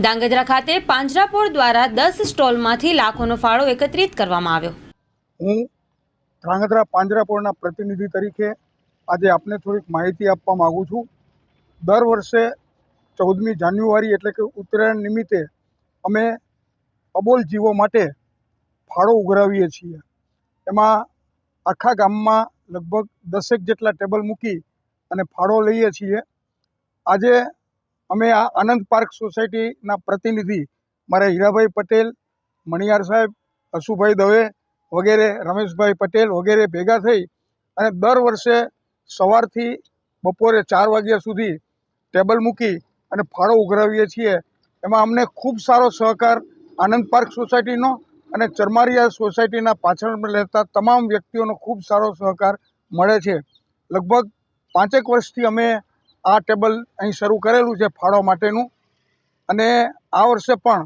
ધાંગધ્રા ખાતે પાંજરાપોળ દ્વારા દસ સ્ટોલમાંથી લાખોનો ફાળો એકત્રિત કરવામાં આવ્યો. હું ધ્રાંગધ્રા પાંજરાપોળના પ્રતિનિધિ તરીકે આજે આપને થોડીક માહિતી આપવા માગું છું. દર વર્ષે ચૌદમી જાન્યુઆરી એટલે કે ઉત્તરાયણ નિમિત્તે અમે અબોલ જીવો માટે ફાળો ઉઘરાવીએ છીએ. એમાં આખા ગામમાં લગભગ દસેક જેટલા ટેબલ મૂકી અને ફાળો લઈએ છીએ. આજે અમે આ આનંદ પાર્ક સોસાયટીના પ્રતિનિધિ મારા હીરાભાઈ પટેલ, મણિયાર સાહેબ, હસુભાઈ દવે વગેરે, રમેશભાઈ પટેલ વગેરે ભેગા થઈ અને દર વર્ષે સવારથી બપોરે ચાર વાગ્યા સુધી ટેબલ મૂકી અને ફાળો ઉઘરાવીએ છીએ. એમાં અમને ખૂબ સારો સહકાર આનંદ પાર્ક સોસાયટીનો અને ચરમારિયા સોસાયટીના પાછળ રહેતા તમામ વ્યક્તિઓનો ખૂબ સારો સહકાર મળે છે. લગભગ પાંચેક વર્ષથી અમે આ ટેબલ અહીં શરૂ કરેલું છે ફાળો માટેનું. અને આ વર્ષે પણ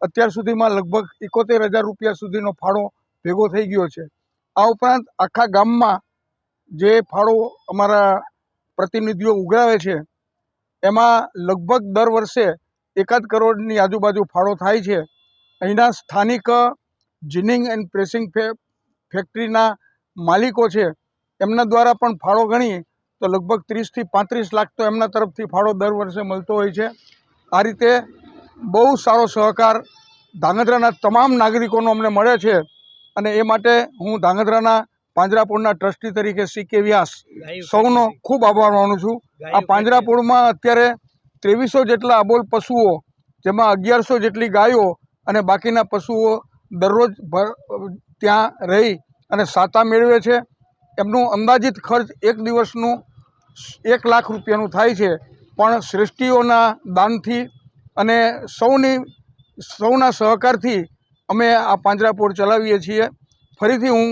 અત્યાર સુધીમાં લગભગ એકોતેર હજાર રૂપિયા સુધીનો ફાળો ભેગો થઈ ગયો છે. આ ઉપરાંત આખા ગામમાં જે ફાળો અમારા પ્રતિનિધિઓ ઉઘરાવે છે, એમાં લગભગ દર વર્ષે એકાદ કરોડની આજુબાજુ ફાળો થાય છે. અહીંના સ્થાનિક જીનિંગ એન્ડ પ્રેસિંગ ફેક્ટરીના માલિકો છે, એમના દ્વારા પણ ફાળો ગણીએ તો લગભગ ત્રીસથી પાંત્રીસ લાખ તો એમના તરફથી ફાળો દર વર્ષે મળતો હોય છે. આ રીતે બહુ સારો સહકાર ધાંગધ્રાના તમામ નાગરિકોનો અમને મળે છે અને એ માટે હું ધાંગધ્રાના પાંજરાપોળના ટ્રસ્ટી તરીકે સી કે વ્યાસ સૌનો ખૂબ આભાર માનું છું. આ પાંજરાપોળમાં અત્યારે ત્રેવીસો જેટલા અબોલ પશુઓ જેમાં અગિયારસો જેટલી ગાયો અને બાકીના પશુઓ દરરોજ ત્યાં રહી અને સાતા મેળવે છે. એમનું અંદાજિત ખર્ચ એક દિવસનું એક લાખ રૂપિયાનું થાય છે. પણ શ્રેષ્ઠીઓના દાનથી અને સૌની, સૌના સહકારથી અમે આ પાંજરાપોળ ચલાવીએ છીએ. ફરીથી હું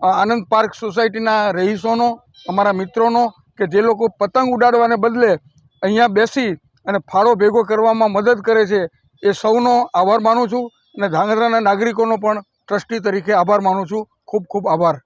આનંદ પાર્ક સોસાયટીના રહીશોનો, અમારા મિત્રોનો કે જે લોકો પતંગ ઉડાડવાને બદલે અહીંયા બેસી અને ફાળો ભેગો કરવામાં મદદ કરે છે, એ સૌનો આભાર માનું છું અને ધાંગધ્રાના નાગરિકોનો પણ ટ્રસ્ટી તરીકે આભાર માનું છું. ખૂબ ખૂબ આભાર.